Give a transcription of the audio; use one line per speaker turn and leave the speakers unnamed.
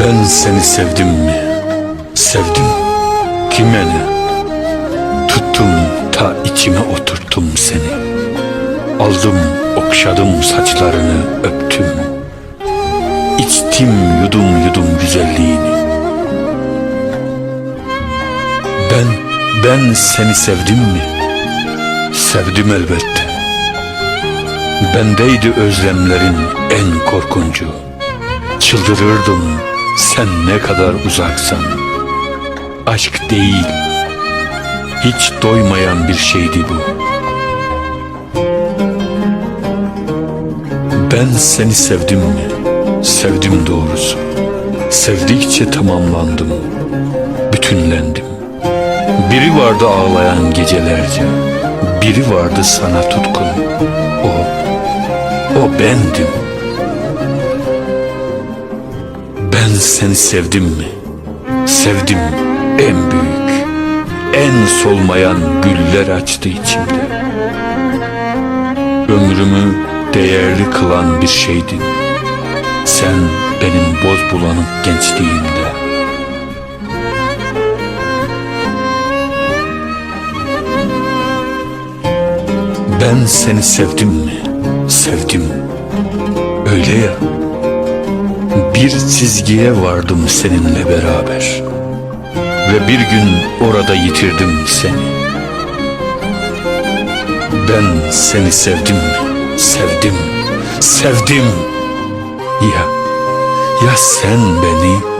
Ben seni sevdim mi? Sevdim. Kime ne? Tuttum ta içime oturttum seni. Aldım okşadım saçlarını öptüm. İçtim yudum yudum güzelliğini. Ben, ben seni sevdim mi? Sevdim elbette. Bendeydi özlemlerin en korkuncu. Çıldırırdım sen ne kadar uzaksan. Aşk değil, hiç doymayan bir şeydi bu. Ben seni sevdim mi? Sevdim doğrusu. Sevdikçe tamamlandım, bütünlendim. Biri vardı ağlayan gecelerce, biri vardı sana tutkun. O, o bendim. Ben seni sevdim mi? Sevdim en büyük, en solmayan güller açtı içimde. Ömrümü değerli kılan bir şeydin. Sen benim boz bulanık gençliğimde. Ben seni sevdim mi? Sevdim. Öyle ya. Bir çizgiye vardım seninle beraber. Ve bir gün orada yitirdim seni. Ben seni sevdim? Sevdim. Sevdim. Ya, ya sen beni